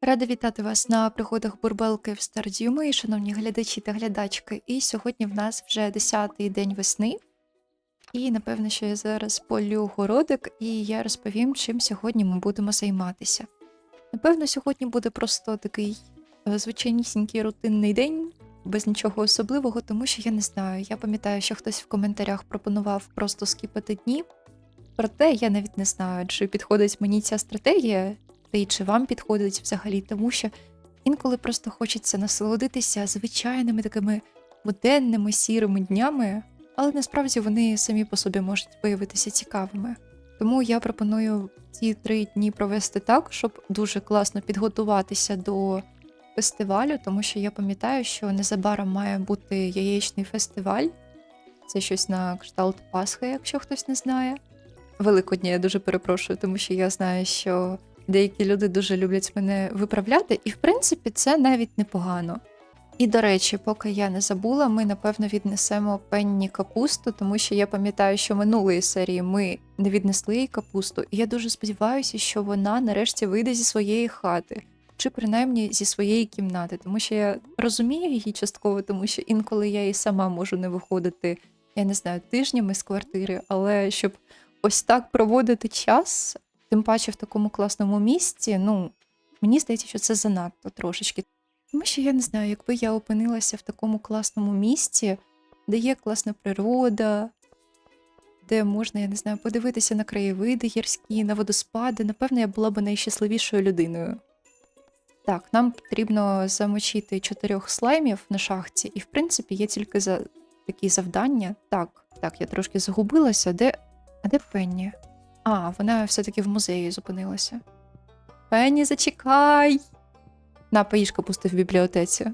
Рада вітати вас на пригодах бурбелки в Стардюми, шановні глядачі та глядачки. І сьогодні в нас вже 10-й день весни. І напевно, що я зараз полю городик, і я розповім, чим сьогодні ми будемо займатися. Напевно, сьогодні буде просто такий е, звичайнісінький рутинний день, без нічого особливого, тому що я не знаю. Я пам'ятаю, що хтось в коментарях пропонував просто скіпати дні. Проте я навіть не знаю, чи підходить мені ця стратегія, й чи вам підходить взагалі, тому що інколи просто хочеться насолодитися звичайними такими буденними сірими днями, але насправді вони самі по собі можуть виявитися цікавими. Тому я пропоную ці три дні провести так, щоб дуже класно підготуватися до фестивалю, тому що я пам'ятаю, що незабаром має бути яєчний фестиваль. Це щось на кшталт Пасхи, якщо хтось не знає. Великодня я дуже перепрошую, тому що я знаю, що деякі люди дуже люблять мене виправляти, і в принципі це навіть непогано. І до речі, поки я не забула, ми напевно віднесемо пенні капусту, тому що я пам'ятаю, що минулої серії ми не віднесли їй капусту, і я дуже сподіваюся, що вона нарешті вийде зі своєї хати, чи принаймні зі своєї кімнати, тому що я розумію її частково, тому що інколи я і сама можу не виходити, я не знаю, тижнями з квартири, але щоб ось так проводити час, тим паче в такому класному місці, ну мені здається, що це занадто трошечки. Тому що я не знаю, якби я опинилася в такому класному місці, де є класна природа, де можна, я не знаю, подивитися на краєвиди гірські, на водоспади, напевно, я була б найщасливішою людиною. Так, нам потрібно замочити чотирьох слаймів на шахті, і в принципі є тільки за такі завдання. Так, так, я трошки загубилася. Де. А де Пенні? А, вона все-таки в музеї зупинилася. Пенні, зачекай! На поїж капусти в бібліотеці.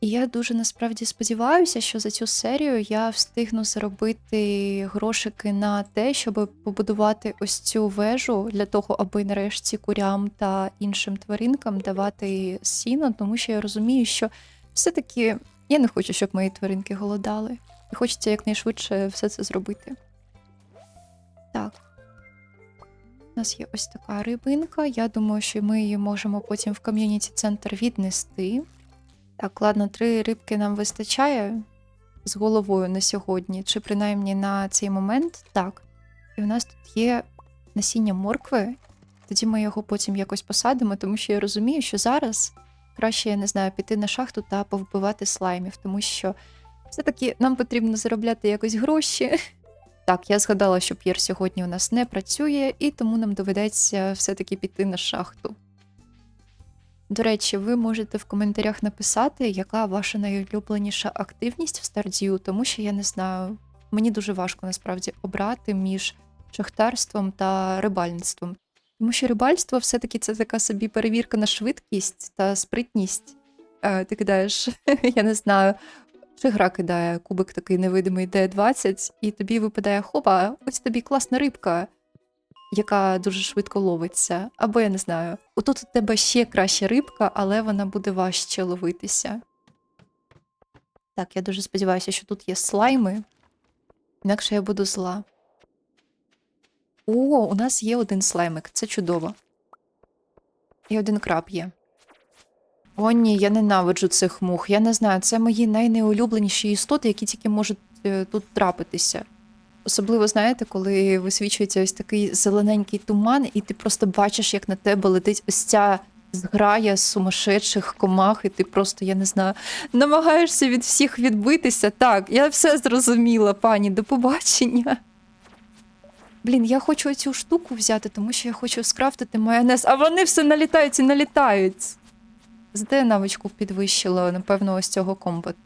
І я дуже насправді сподіваюся, що за цю серію я встигну заробити грошики на те, щоб побудувати ось цю вежу для того, аби нарешті курям та іншим тваринкам давати сіно, тому що я розумію, що все-таки я не хочу, щоб мої тваринки голодали. І хочеться якнайшвидше все це зробити. Так. У нас є ось така рибинка. Я думаю, що ми її можемо потім в ком'юніті центр віднести. Так, ладно, три рибки нам вистачає з головою на сьогодні, чи принаймні на цей момент. Так. І у нас тут є насіння моркви. Тоді ми його потім якось посадимо, тому що я розумію, що зараз краще, я не знаю, піти на шахту та повбивати слаймів, тому що все-таки нам потрібно заробляти якось гроші. Так, я згадала, що П'єр сьогодні у нас не працює, і тому нам доведеться все-таки піти на шахту. До речі, ви можете в коментарях написати, яка ваша найулюбленіша активність в Стардію, тому що я не знаю, мені дуже важко насправді обрати між шахтарством та рибальництвом. Тому що рибальство все-таки це така собі перевірка на швидкість та спритність. Е, ти кидаєш, я не знаю, чи гра кидає кубик такий невидимий D20, і тобі випадає хопа, ось тобі класна рибка, яка дуже швидко ловиться. Або я не знаю. Отут у тебе ще краща рибка, але вона буде важче ловитися. Так, я дуже сподіваюся, що тут є слайми. Інакше я буду зла. О, у нас є один слаймик, це чудово. І один краб є. О, ні, я ненавиджу цих мух. Я не знаю, це мої найнеулюбленіші істоти, які тільки можуть е, тут трапитися. Особливо, знаєте, коли висвічується ось такий зелененький туман, і ти просто бачиш, як на тебе летить ось ця зграя сумасшедших комах, і ти просто, я не знаю, намагаєшся від всіх відбитися. Так, я все зрозуміла, пані, до побачення. Блін, я хочу цю штуку взяти, тому що я хочу скрафтити майонез, а вони все налітають і налітають. Зате навичку підвищила, напевно, ось цього комбат.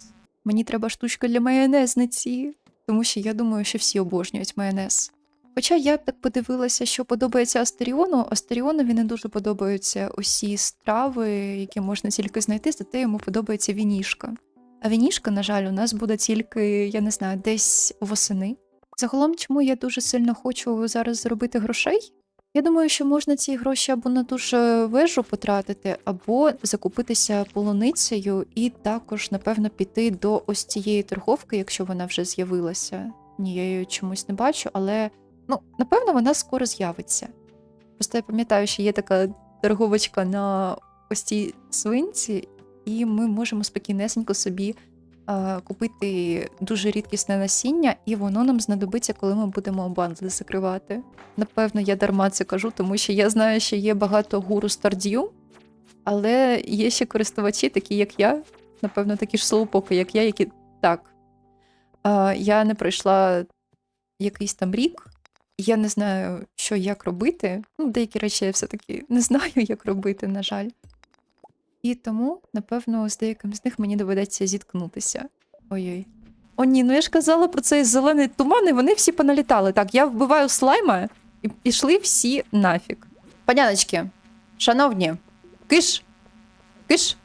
Мені треба штучка для майонезниці, тому що я думаю, що всі обожнюють майонез. Хоча я б так подивилася, що подобається Астеріону, Астеріонові не дуже подобаються усі страви, які можна тільки знайти, зате йому подобається вінішка. А вінішка, на жаль, у нас буде тільки, я не знаю, десь восени. Загалом, чому я дуже сильно хочу зараз заробити грошей? Я думаю, що можна ці гроші або на ту ж вежу потратити, або закупитися полуницею, і також, напевно, піти до ось цієї торговки, якщо вона вже з'явилася. Ні, я її чомусь не бачу, але ну, напевно, вона скоро з'явиться. Просто я пам'ятаю, що є така торговочка на ось цій свинці, і ми можемо спокійнесенько собі е, купити дуже рідкісне насіння, і воно нам знадобиться, коли ми будемо бандли закривати. Напевно, я дарма це кажу, тому що я знаю, що є багато гуру Stardew, але є ще користувачі, такі як я, напевно, такі ж слоупоки, як я, які так. Е, я не пройшла якийсь там рік. Я не знаю, що як робити. Ну, деякі речі я все-таки не знаю, як робити, на жаль. І тому, напевно, з деяким з них мені доведеться зіткнутися. Ой-ой. О, ні, ну я ж казала про цей зелений туман, і вони всі поналітали. Так, я вбиваю слайма і пішли всі нафіг. Паняночки, шановні, киш, киш,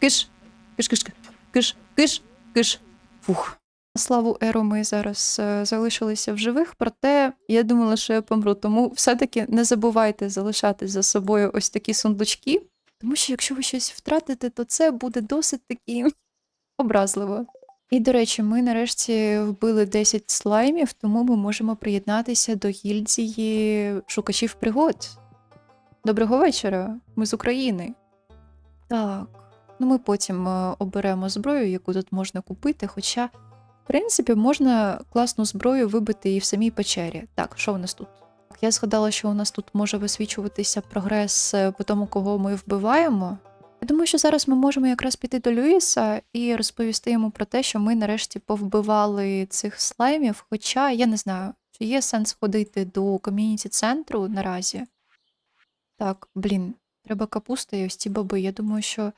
киш, киш, киш, киш, киш, киш. Фух. Славу Еру ми зараз е, залишилися в живих, проте я думала, що я помру. Тому все-таки не забувайте залишати за собою ось такі сундучки, тому що якщо ви щось втратите, то це буде досить таки образливо. І, до речі, ми нарешті вбили 10 слаймів, тому ми можемо приєднатися до гільдії шукачів пригод. Доброго вечора, ми з України. Так, ну ми потім е, оберемо зброю, яку тут можна купити, хоча. В принципі, можна класну зброю вибити і в самій печері. Так, що у нас тут? Я згадала, що у нас тут може висвічуватися прогрес е, по тому, кого ми вбиваємо. Я думаю, що зараз ми можемо якраз піти до Люїса і розповісти йому про те, що ми нарешті повбивали цих слаймів. Хоча я не знаю, чи є сенс ходити до ком'юніті центру наразі. Так, блін, треба капуста і ось ці баби. Я думаю, що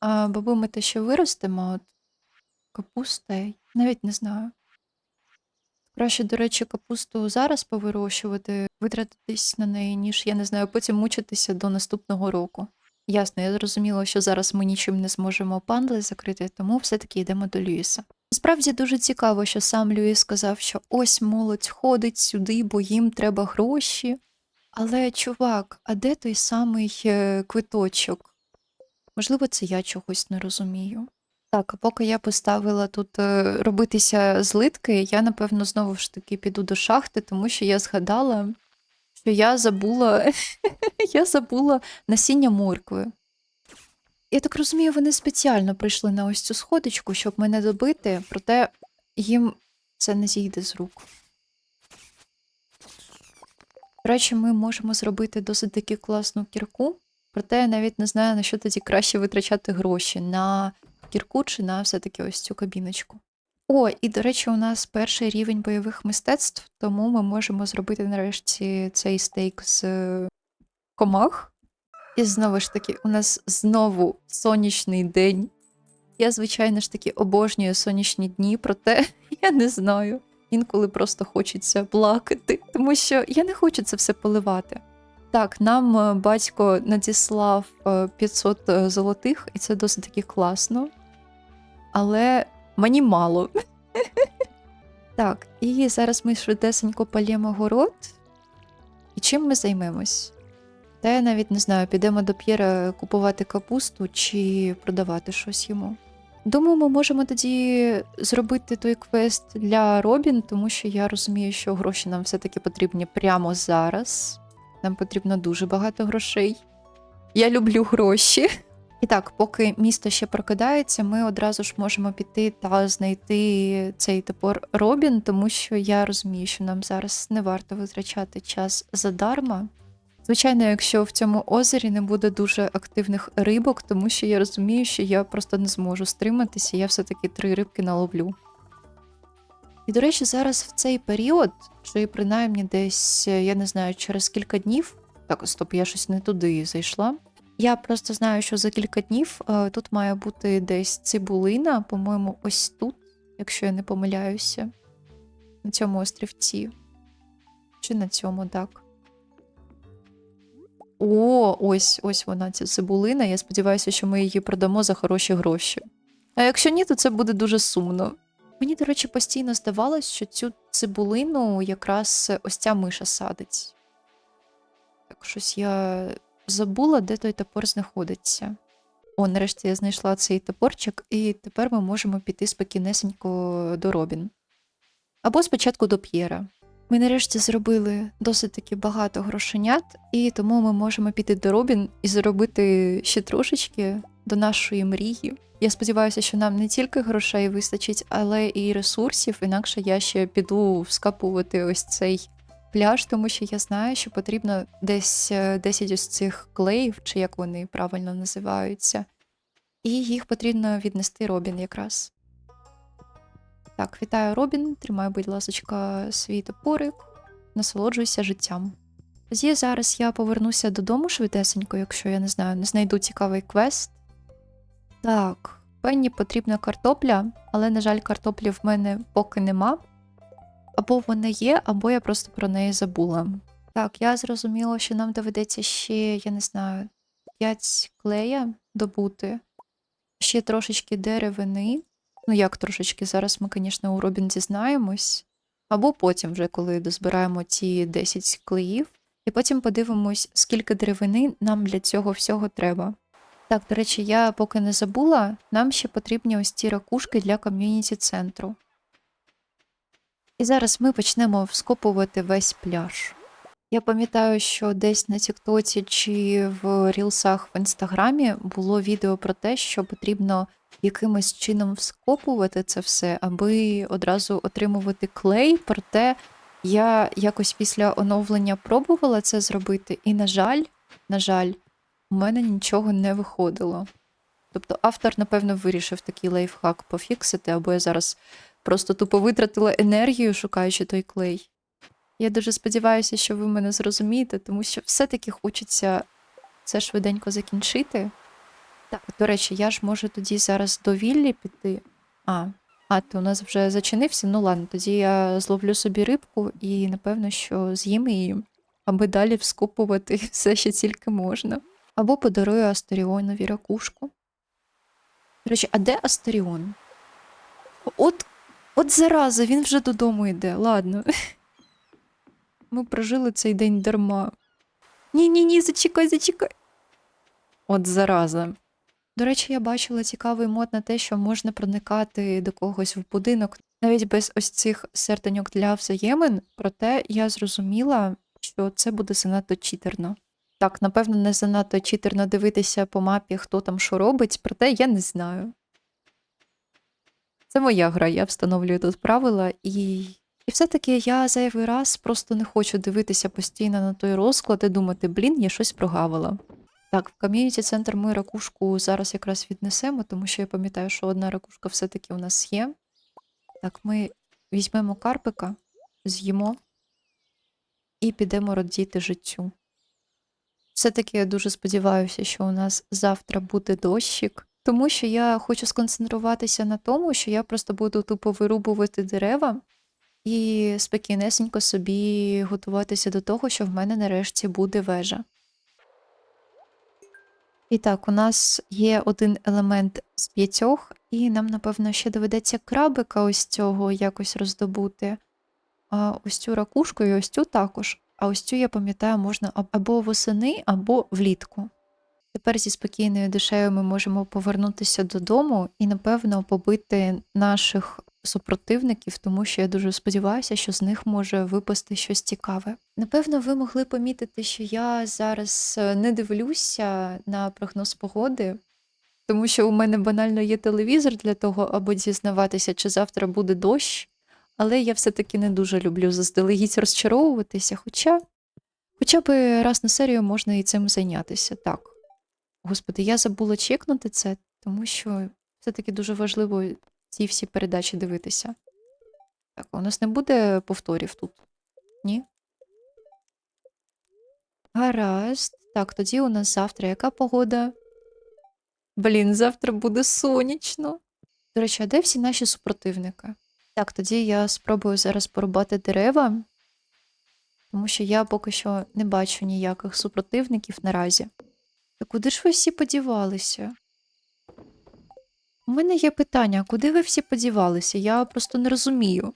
а, баби ми те ще виростемо. От Капуста, навіть не знаю. Краще, до речі, капусту зараз повирощувати, витратитись на неї, ніж, я не знаю, потім мучитися до наступного року. Ясно, я зрозуміла, що зараз ми нічим не зможемо пандли закрити, тому все-таки йдемо до Люїса. Насправді дуже цікаво, що сам Люїс сказав, що ось молодь ходить сюди, бо їм треба гроші. Але, чувак, а де той самий е, квиточок? Можливо, це я чогось не розумію. Так, а поки я поставила тут е, робитися злитки, я напевно знову ж таки піду до шахти, тому що я згадала, що я забула, я забула насіння моркви. Я так розумію, вони спеціально прийшли на ось цю сходочку, щоб мене добити, проте їм це не зійде з рук. До речі, ми можемо зробити досить таки класну кірку, проте я навіть не знаю, на що тоді краще витрачати гроші на кірку чи на все-таки ось цю кабіночку. О, і до речі, у нас перший рівень бойових мистецтв, тому ми можемо зробити нарешті цей стейк з е, комах. І знову ж таки, у нас знову сонячний день. Я, звичайно ж таки, обожнюю сонячні дні, проте я не знаю. Інколи просто хочеться плакати, тому що я не хочу це все поливати. Так, нам е, батько надіслав е, 500 е, золотих, і це досить таки класно. Але мені мало. Так, і зараз ми швидесенько палємо город. І чим ми займемось? Та я навіть не знаю, підемо до П'єра купувати капусту чи продавати щось йому. Думаю, ми можемо тоді зробити той квест для Робін, тому що я розумію, що гроші нам все-таки потрібні прямо зараз. Нам потрібно дуже багато грошей. Я люблю гроші. І так, поки місто ще прокидається, ми одразу ж можемо піти та знайти цей топор Робін, тому що я розумію, що нам зараз не варто витрачати час задарма. Звичайно, якщо в цьому озері не буде дуже активних рибок, тому що я розумію, що я просто не зможу стриматися, я все-таки три рибки наловлю. І, до речі, зараз в цей період, чи принаймні десь, я не знаю, через кілька днів. Так, стоп, я щось не туди зайшла. Я просто знаю, що за кілька днів е, тут має бути десь цибулина, по-моєму, ось тут, якщо я не помиляюся, на цьому острівці. Чи на цьому так. О, ось ось вона, ця цибулина. Я сподіваюся, що ми її продамо за хороші гроші. А якщо ні, то це буде дуже сумно. Мені, до речі, постійно здавалось, що цю цибулину якраз ось ця миша садить. Так, щось я забула, де той топор знаходиться. О, нарешті я знайшла цей топорчик, і тепер ми можемо піти спокійнесенько до Робін. Або спочатку до П'єра. Ми нарешті зробили досить таки багато грошенят, і тому ми можемо піти до Робін і заробити ще трошечки до нашої мрії. Я сподіваюся, що нам не тільки грошей вистачить, але і ресурсів, інакше я ще піду вскапувати ось цей пляж, тому що я знаю, що потрібно десь е, 10 ось цих клеїв, чи як вони правильно називаються, і їх потрібно віднести Робін якраз. Так, вітаю, Робін. Тримай, будь ласочка, свій топорик, насолоджуйся життям. Тоді зараз я повернуся додому швидесенько, якщо я не знаю, не знайду цікавий квест. Так, пенні потрібна картопля, але, на жаль, картоплі в мене поки нема. Або вона є, або я просто про неї забула. Так, я зрозуміла, що нам доведеться ще, я не знаю, 5 клея добути, ще трошечки деревини. Ну, як трошечки, зараз ми, звісно, у Робін дізнаємось. Або потім, вже коли дозбираємо ті 10 клеїв, і потім подивимось, скільки деревини нам для цього всього треба. Так, до речі, я поки не забула, нам ще потрібні ось ці ракушки для ком'юніті центру. І зараз ми почнемо вскопувати весь пляж. Я пам'ятаю, що десь на Тіктоці чи в Рілсах в Інстаграмі було відео про те, що потрібно якимось чином вскопувати це все, аби одразу отримувати клей. Проте я якось після оновлення пробувала це зробити, і, на жаль, на жаль, у мене нічого не виходило. Тобто автор, напевно, вирішив такий лайфхак пофіксити, або я зараз просто тупо витратила енергію, шукаючи той клей. Я дуже сподіваюся, що ви мене зрозумієте, тому що все-таки хочеться це швиденько закінчити. Так, до речі, я ж можу тоді зараз до Віллі піти. А, а, ти у нас вже зачинився? Ну ладно, тоді я зловлю собі рибку і, напевно, що з'їм її, аби далі вскупувати все, що тільки можна. Або подарую Астеріонові ракушку. До речі, а де Астеріон? От, от зараза, він вже додому йде. Ладно. Ми прожили цей день дарма. Ні, ні, зачекай, зачекай. От зараза. До речі, я бачила цікавий мод на те, що можна проникати до когось в будинок, навіть без ось цих серденьок для взаємин, проте я зрозуміла, що це буде занадто читерно. Так, напевно, не занадто читерно дивитися по мапі, хто там що робить, проте я не знаю. Це моя гра, я встановлюю тут правила, і, і все-таки я зайвий раз просто не хочу дивитися постійно на той розклад і думати, блін, я щось прогавила. Так, в ком'юніті центр ми ракушку зараз якраз віднесемо, тому що я пам'ятаю, що одна ракушка все-таки у нас є. Так, ми візьмемо карпика, з'їмо і підемо радіти життю. Все-таки я дуже сподіваюся, що у нас завтра буде дощик, тому що я хочу сконцентруватися на тому, що я просто буду тупо вирубувати дерева і спокійнесенько собі готуватися до того, що в мене нарешті буде вежа. І так, у нас є один елемент з п'ятьох, і нам, напевно, ще доведеться крабика ось цього якось роздобути. А ось цю ракушку і ось цю також. А ось цю, я пам'ятаю, можна або восени, або влітку. Тепер зі спокійною душею ми можемо повернутися додому і, напевно, побити наших супротивників, тому що я дуже сподіваюся, що з них може випасти щось цікаве. Напевно, ви могли помітити, що я зараз е, не дивлюся на прогноз погоди, тому що у мене банально є телевізор для того, аби дізнаватися, чи завтра буде дощ. Але я все-таки не дуже люблю заздалегідь розчаровуватися, хоча, хоча б раз на серію можна і цим зайнятися. Так. Господи, я забула чекнути це, тому що все-таки дуже важливо ці всі передачі дивитися. Так, у нас не буде повторів тут? Ні? Гаразд. Так, тоді у нас завтра яка погода? Блін, завтра буде сонячно. До речі, а де всі наші супротивники? Так, тоді я спробую зараз порубати дерева, тому що я поки що не бачу ніяких супротивників наразі. Та куди ж ви всі подівалися? У мене є питання, куди ви всі подівалися? Я просто не розумію.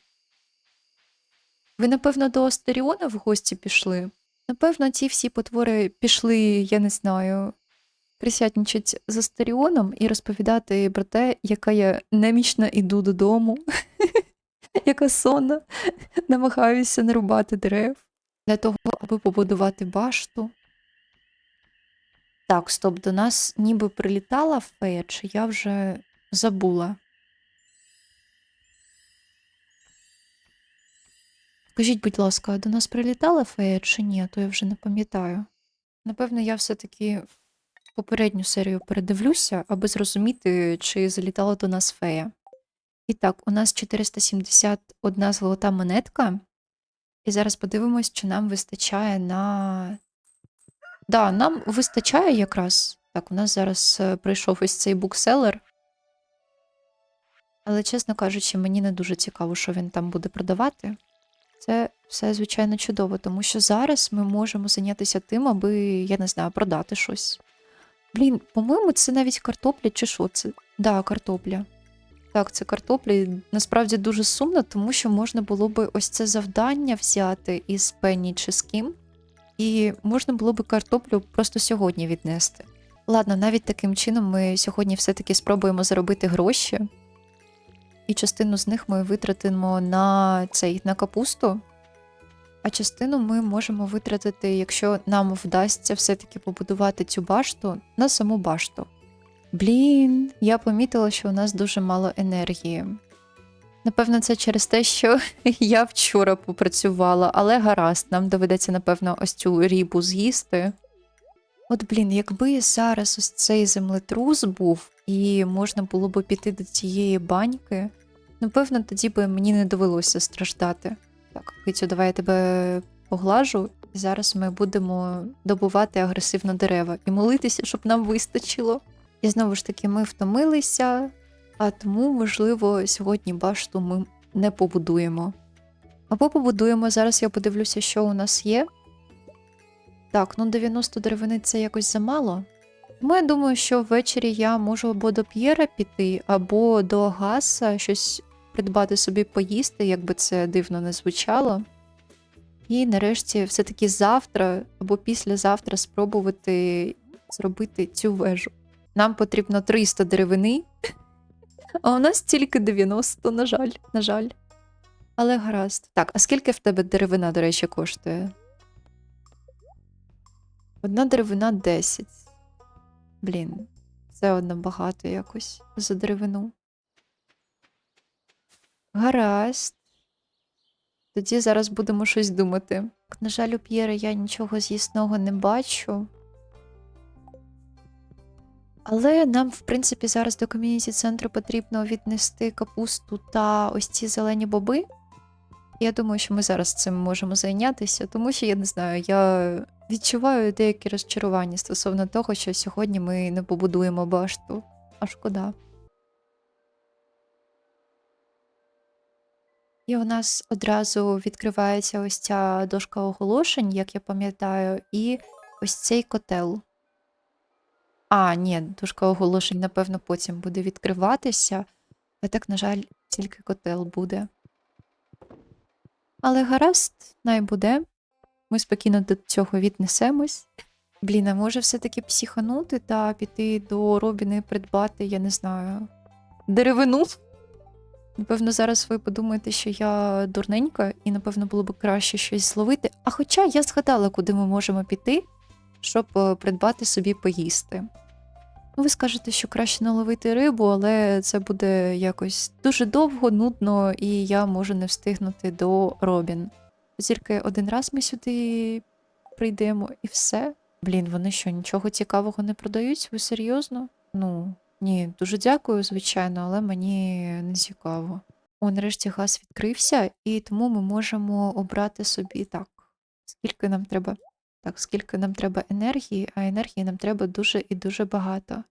Ви, напевно, до Астеріона в гості пішли? Напевно, ці всі потвори пішли, я не знаю, присядничать з Астеріоном і розповідати про те, яка я немічно іду додому. яка сонна. Намагаюся не рубати дерев для того, аби побудувати башту. Так, стоп, до нас ніби прилітала фея, чи я вже забула. Скажіть, будь ласка, до нас прилітала фея чи ні, то я вже не пам'ятаю. Напевно, я все-таки попередню серію передивлюся, аби зрозуміти, чи залітала до нас фея. І так, у нас 471 золота монетка. І зараз подивимось, чи нам вистачає на. Да, нам вистачає якраз. Так, у нас зараз е, прийшов ось цей букселер. Але, чесно кажучи, мені не дуже цікаво, що він там буде продавати. Це все, звичайно, чудово, тому що зараз ми можемо зайнятися тим, аби, я не знаю, продати щось. Блін, по-моєму, це навіть картопля чи що це? Да, картопля. Так, це картопля. І Насправді дуже сумно, тому що можна було би ось це завдання взяти із Пенні чи з ким, і можна було би картоплю просто сьогодні віднести. Ладно, навіть таким чином ми сьогодні все-таки спробуємо заробити гроші, і частину з них ми витратимо на цей на капусту. А частину ми можемо витратити, якщо нам вдасться все-таки побудувати цю башту на саму башту. Блін, я помітила, що у нас дуже мало енергії. Напевно, це через те, що я вчора попрацювала, але гаразд, нам доведеться, напевно, ось цю рібу з'їсти. От, блін, якби зараз ось цей землетрус був, і можна було б піти до цієї баньки, напевно, тоді би мені не довелося страждати. Так, Кицю, давай я тебе поглажу, зараз ми будемо добувати агресивно дерева і молитися, щоб нам вистачило. І знову ж таки, ми втомилися, а тому, можливо, сьогодні башту ми не побудуємо. Або побудуємо. Зараз я подивлюся, що у нас є. Так, ну 90 деревини це якось замало. Тому я думаю, що ввечері я можу або до П'єра піти, або до Гаса щось придбати собі поїсти, як би це дивно не звучало. І нарешті, все-таки завтра або післязавтра спробувати зробити цю вежу. Нам потрібно 300 деревини, а у нас тільки 90, на жаль, на жаль. Але гаразд. Так, а скільки в тебе деревина, до речі, коштує? Одна деревина 10. Блін, це одно багато якось за деревину. Гаразд. Тоді зараз будемо щось думати. На жаль, у П'єра я нічого з'їсного не бачу. Але нам, в принципі, зараз до ком'юніті центру потрібно віднести капусту та ось ці зелені боби. Я думаю, що ми зараз цим можемо зайнятися, тому що я не знаю, я відчуваю деякі розчарування стосовно того, що сьогодні ми не побудуємо башту. А шкода. І у нас одразу відкривається ось ця дошка оголошень, як я пам'ятаю, і ось цей котел. А, ні, дошка оголошень, напевно, потім буде відкриватися. А так, на жаль, тільки котел буде. Але гаразд, най буде. Ми спокійно до цього віднесемось. Блін, а може все-таки психанути та піти до Робіни придбати, я не знаю, деревину? Напевно, зараз ви подумаєте, що я дурненька, і, напевно, було б краще щось зловити. А хоча я згадала, куди ми можемо піти, щоб е, придбати собі поїсти. Ви скажете, що краще наловити рибу, але це буде якось дуже довго, нудно, і я можу не встигнути до Робін. Тільки один раз ми сюди прийдемо і все. Блін, вони що, нічого цікавого не продають? Ви серйозно? Ну, ні, дуже дякую, звичайно, але мені не цікаво. О, нарешті газ відкрився, і тому ми можемо обрати собі так. Скільки нам треба так, скільки нам треба енергії, а енергії нам треба дуже і дуже багато.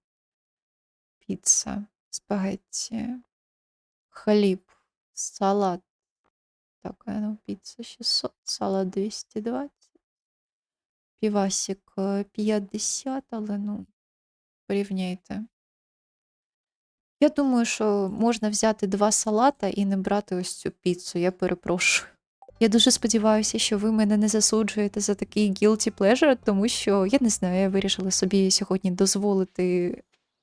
Піца, спагетті, хліб, салат. Так, ну, піца 600, салат 220. Півасик е, 50, але ну, порівняйте. Я думаю, що можна взяти два салата і не брати ось цю піцу, я перепрошую. Я дуже сподіваюся, що ви мене не засуджуєте за такий guilty pleasure, тому що я не знаю, я вирішила собі сьогодні дозволити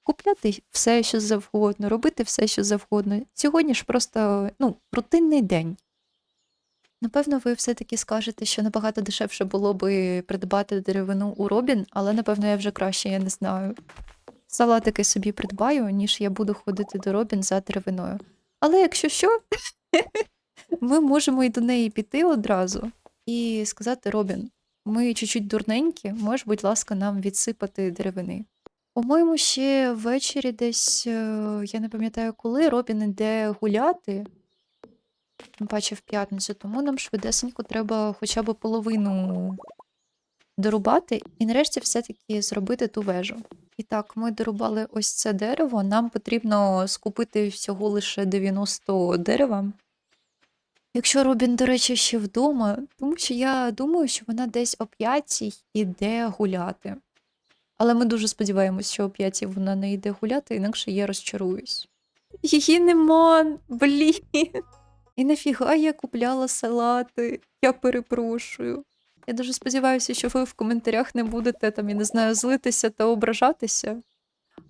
купляти все, що завгодно, робити все, що завгодно. Сьогодні ж просто ну, рутинний день. Напевно, ви все-таки скажете, що набагато дешевше було би придбати деревину у Робін, але напевно я вже краще, я не знаю. Салатики собі придбаю, ніж я буду ходити до Робін за деревиною. Але якщо що, ми можемо і до неї піти одразу і сказати Робін, ми чуть-чуть дурненькі, можеш, будь ласка, нам відсипати деревини. По-моєму, ще ввечері десь, е, я не пам'ятаю коли, Робін іде гуляти. Тим паче в п'ятницю, тому нам швидесенько треба хоча б половину дорубати і нарешті все-таки зробити ту вежу. І так, ми дорубали ось це дерево. Нам потрібно скупити всього лише 90 дерева. Якщо Робін, до речі, ще вдома, тому що я думаю, що вона десь о п'ятій іде гуляти. Але ми дуже сподіваємось, що о п'ятій вона не йде гуляти, інакше я розчаруюсь. Її нема, блін. І нафіга я купляла салати. Я перепрошую. Я дуже сподіваюся, що ви в коментарях не будете там, я не знаю, злитися та ображатися.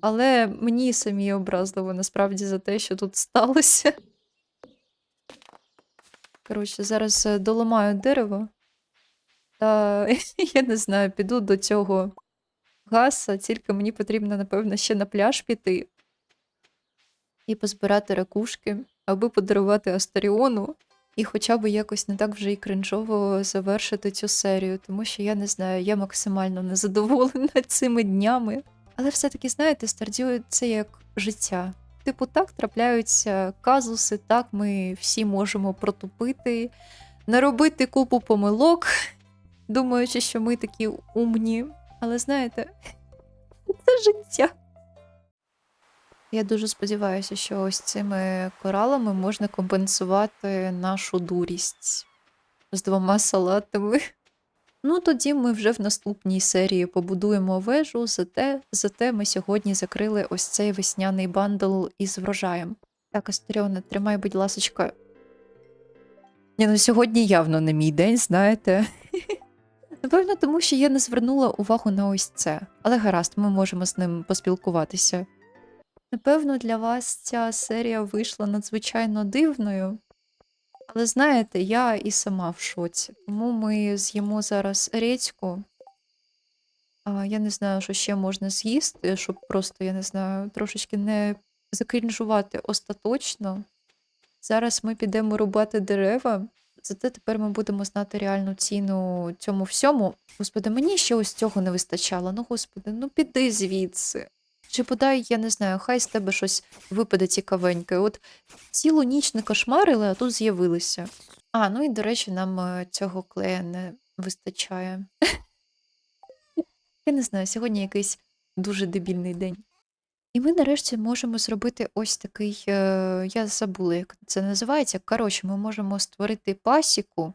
Але мені самі образливо насправді за те, що тут сталося. Коротше, зараз е, доламаю дерево. Та я не знаю, піду до цього гаса, тільки мені потрібно, напевно, ще на пляж піти і позбирати ракушки, аби подарувати Астаріону, і хоча б якось не так вже і кринжово завершити цю серію, тому що я не знаю, я максимально незадоволена цими днями. Але все-таки, знаєте, Стардію це як життя. Типу, так трапляються казуси, так ми всі можемо протупити, наробити купу помилок, думаючи, що ми такі умні. Але знаєте, це життя. Я дуже сподіваюся, що ось цими коралами можна компенсувати нашу дурість з двома салатами. Ну, тоді ми вже в наступній серії побудуємо вежу, зате, зате ми сьогодні закрили ось цей весняний бандл із врожаєм. Так, Астеріона, тримай, будь ласочка. Ні, ну сьогодні явно не мій день, знаєте. Напевно, тому що я не звернула увагу на ось це. Але гаразд, ми можемо з ним поспілкуватися. Напевно, для вас ця серія вийшла надзвичайно дивною. Але знаєте, я і сама в шоці. Тому ми з'їмо зараз редьку. А, я не знаю, що ще можна з'їсти, щоб просто, я не знаю, трошечки не закрінжувати остаточно. Зараз ми підемо рубати дерева, зате тепер ми будемо знати реальну ціну цьому всьому. Господи, мені ще ось цього не вистачало. Ну, господи, ну піди звідси. Чи подай, я не знаю, хай з тебе щось випаде цікавеньке. От цілу ніч не кошмарили, а тут з'явилися. А, ну і до речі, нам е, цього клея не вистачає. Я не знаю, сьогодні якийсь дуже дебільний день. І ми нарешті можемо зробити ось такий, е, я забула, як це називається. Коротше, ми можемо створити пасіку,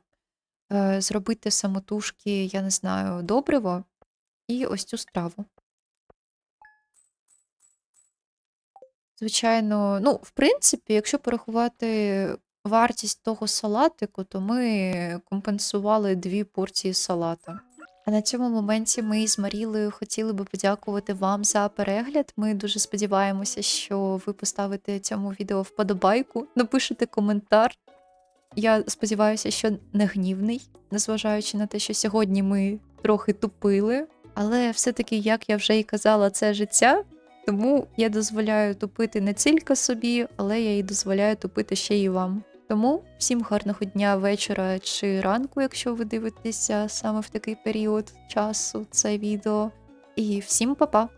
е, зробити самотужки, я не знаю, добриво і ось цю страву. Звичайно, ну, в принципі, якщо порахувати вартість того салатику, то ми компенсували дві порції салата. А на цьому моменті ми з Марілою хотіли би подякувати вам за перегляд. Ми дуже сподіваємося, що ви поставите цьому відео вподобайку, напишете коментар. Я сподіваюся, що не гнівний, незважаючи на те, що сьогодні ми трохи тупили. Але все-таки, як я вже і казала, це життя. Тому я дозволяю тупити не тільки собі, але я і дозволяю тупити ще й вам. Тому всім гарного дня, вечора чи ранку, якщо ви дивитеся саме в такий період часу це відео. І всім па-па!